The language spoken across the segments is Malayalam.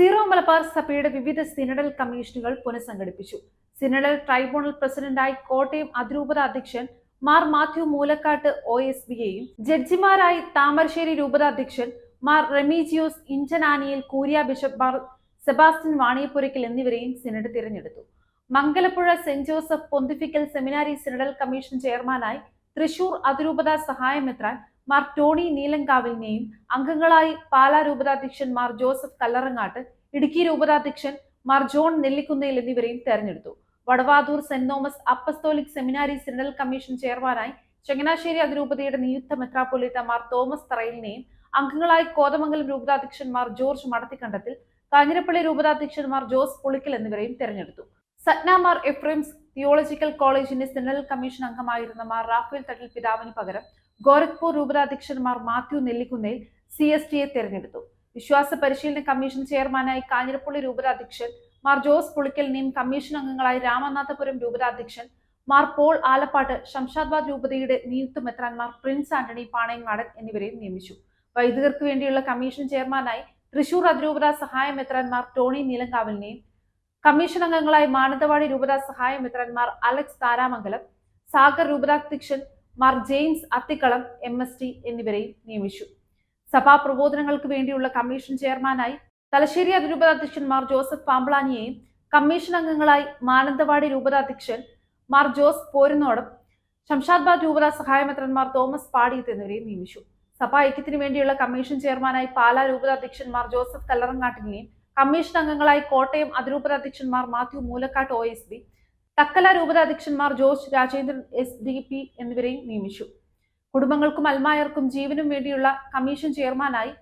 സീറോ മലബാർ സഭയുടെ വിവിധ സിനഡൽ കമ്മീഷനുകൾ പുനഃസംഘടിപ്പിച്ചു. സിനഡൽ ട്രൈബ്യൂണൽ പ്രസിഡന്റായി കോട്ടയം അതിരൂപത അധ്യക്ഷൻ മാർ മാത്യു മൂലക്കാട്ട് ഒ എസ് ബിയെയും ജഡ്ജിമാരായി താമരശ്ശേരി രൂപത അധ്യക്ഷൻ മാർ റെമീജിയോസ് ഇഞ്ചനാനിയിൽ curia bishop Mar Sebastian Vaniyapurakkal എന്നിവരെയും സിനഡ് തിരഞ്ഞെടുത്തു. Mangalapuzha saint Joseph pontifical seminary synodal commission ചെയർമാനായി തൃശൂർ അതിരൂപത സഹായമെത്രാൻ മാർ ടോണി നീലങ്കാവിലിനെയും അംഗങ്ങളായി പാലാ രൂപതാധ്യക്ഷൻ മാർ ജോസഫ് കല്ലറങ്ങാട്ട് ഇടുക്കി രൂപതാധ്യക്ഷൻ മാർ ജോൺ നെല്ലിക്കുന്നേൽ എന്നിവരെയും തെരഞ്ഞെടുത്തു. Vadavathoor saint Thomas apostolic seminary central commission ചെയർമാനായി ചങ്ങനാശ്ശേരി അതിരൂപതയുടെ നിയുക്ത മെത്രാപ്പൊലീത്ത മാർ തോമസ് തറയിലിനെയും അംഗങ്ങളായി കോതമംഗലം രൂപതാധ്യക്ഷൻ മാർ ജോർജ് മടത്തിക്കണ്ടത്തിൽ കാഞ്ഞിരപ്പള്ളി രൂപതാധ്യക്ഷൻ മാർ ജോസ് പുളിക്കൽ എന്നിവരെയും തെരഞ്ഞെടുത്തു. സത്നാമാർ മാർ എഫ്രൈംസ് തിയോളജിക്കൽ കോളേജിന്റെ സെൻട്രൽ കമ്മീഷൻ അംഗമായിരുന്ന മാർ റാഫേൽ തട്ടിൽ പിതാവിന് പകരം ഗോരഖ്പൂർ രൂപതാധ്യക്ഷന്മാർ മാത്യു നെല്ലിക്കുന്നേൽ സി എസ് ടിയെ തെരഞ്ഞെടുത്തു. വിശ്വാസ പരിശീലന കമ്മീഷൻ ചെയർമാനായി കാഞ്ഞിരപ്പള്ളി രൂപതാധ്യക്ഷൻ മാർ ജോസ് പുളിക്കലിനെയും കമ്മീഷൻ അംഗങ്ങളായി രാമനാഥപുരം രൂപതാധ്യക്ഷൻ മാർ പോൾ ആലപ്പാട്ട് ശംഷാദ്ബാദ് രൂപതയുടെ നിയുക്ത മെത്രാൻമാർ പ്രിൻസ് ആന്റണി പാണയങ്ങാടൻ എന്നിവരെയും നിയമിച്ചു. വൈദികർക്ക് വേണ്ടിയുള്ള കമ്മീഷൻ ചെയർമാനായി തൃശൂർ അതിരൂപത സഹായ മെത്രാൻമാർ ടോണി നീലങ്കാവലിനെയും കമ്മീഷൻ അംഗങ്ങളായി മാനന്തവാടി രൂപത സഹായ മെത്രാൻമാർ Alex Tharamangalam Sagar രൂപതാധ്യക്ഷൻ Mar James Athikalam M S T എന്നിവരെയും നിയമിച്ചു. സഭാ പ്രബോധനങ്ങൾക്ക് വേണ്ടിയുള്ള കമ്മീഷൻ ചെയർമാനായി തലശ്ശേരി അതിരൂപത അതിരൂപതാധ്യക്ഷൻ മാർ ജോസഫ് പാമ്പളാനിയെയും കമ്മീഷൻ അംഗങ്ങളായി മാനന്തവാടി രൂപതാധ്യക്ഷൻ മാർ ജോസ് പോരുന്നോടം ശംഷാദ്ബാദ് രൂപത സഹായമന്ത്രന്മാർ തോമസ് പാടിയത്ത് എന്നിവരെയും നിയമിച്ചു. സഭാ ഐക്യത്തിന് വേണ്ടിയുള്ള കമ്മീഷൻ ചെയർമാനായി പാലാ രൂപതാധ്യക്ഷൻ മാർ ജോസഫ് കല്ലറങ്ങാട്ടിനെയും കമ്മീഷൻ അംഗങ്ങളായി Kottayam അതിരൂപതാധ്യക്ഷന്മാർ Mathew Moolakkattu O S B Thuckalay രൂപതാധ്യക്ഷന്മാർ George Rajendran S D P എന്നിവരെയും നിയമിച്ചു. കുടുംബങ്ങൾക്കും അൽമായർക്കും ജീവനും വേണ്ടിയുള്ള കമ്മീഷൻ ചെയർമാനായി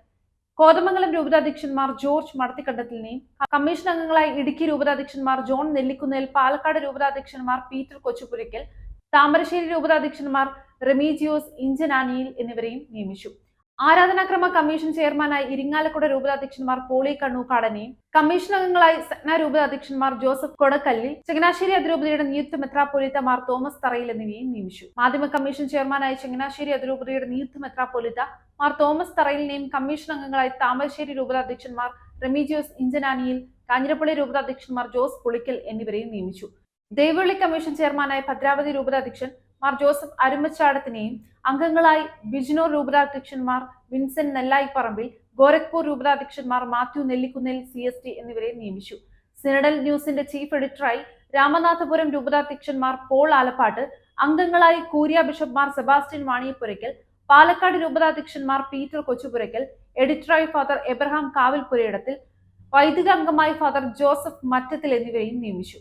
കോതമംഗലം രൂപതാധ്യക്ഷന്മാർ ജോർജ് മടത്തിക്കണ്ടത്തിലിനെയും കമ്മീഷൻ അംഗങ്ങളായി ഇടുക്കി രൂപതാധ്യക്ഷന്മാർ ജോൺ നെല്ലിക്കുന്നേൽ പാലക്കാട് രൂപതാധ്യക്ഷന്മാർ പീറ്റർ കൊച്ചുപുരയ്ക്കൽ താമരശ്ശേരി രൂപതാധ്യക്ഷന്മാർ റെമീജിയോസ് ഇഞ്ചനാനിയിൽ എന്നിവരെയും നിയമിച്ചു. ആരാധനാക്രമ കമ്മീഷൻ ചെയർമാനായി ഇരിങ്ങാലക്കുട രൂപതാധ്യക്ഷന്മാർ പോളി കണ്ണൂക്കാടനെയും കമ്മീഷൻ അംഗങ്ങളായി സഗ്ന രൂപതാധ്യക്ഷന്മാർ ജോസഫ് കൊടക്കല്ലിൽ ചങ്ങനാശ്ശേരി അതിരൂപതയുടെ നിയുക്ത മെത്രാപ്പൊലിത്തമാർ തോമസ് തറയിൽ എന്നിവയും നിയമിച്ചു. മാധ്യമ കമ്മീഷൻ ചെയർമാനായി ചങ്ങനാശ്ശേരി അതിരൂപതയുടെ നിയുക്ത മെത്രാപ്പൊലിത്ത മാർ തോമസ് തറയിലിനെയും കമ്മീഷൻ അംഗങ്ങളായി താമരശ്ശേരി രൂപതാധ്യക്ഷന്മാർ റെമീജിയോസ് ഇഞ്ചനാനിയിൽ കാഞ്ഞിരപ്പള്ളി രൂപതാധ്യക്ഷന്മാർ ജോസ് പുളിക്കൽ എന്നിവരെയും നിയമിച്ചു. ദേവള്ളി കമ്മീഷൻ ചെയർമാനായ ഭദ്രാവതി രൂപതാധ്യക്ഷൻ മാർ ജോസഫ് അരുമച്ചാടത്തിനെയും അംഗങ്ങളായി ബിജ്നോർ രൂപതാധ്യക്ഷന്മാർ Vincent Nellaiparambil Gorakhpur രൂപതാധ്യക്ഷന്മാർ Mathew Nellikunnel C S T എന്നിവരെ നിയമിച്ചു. സിനഡൽ ന്യൂസിന്റെ ചീഫ് എഡിറ്ററായി രാമനാഥപുരം രൂപതാധ്യക്ഷന്മാർ പോൾ ആലപ്പാട്ട് അംഗങ്ങളായി കൂരിയ ബിഷപ്പ്മാർ സെബാസ്റ്റ്യൻ വാണിയപ്പുരയ്ക്കൽ പാലക്കാട് രൂപതാധ്യക്ഷന്മാർ പീറ്റർ കൊച്ചുപുരയ്ക്കൽ എഡിറ്ററായി ഫാദർ എബ്രഹാം കാവിൽപുരയിടത്തിൽ വൈദിക അംഗമായി ഫാദർ ജോസഫ് മറ്റത്തിൽ എന്നിവരെയും നിയമിച്ചു.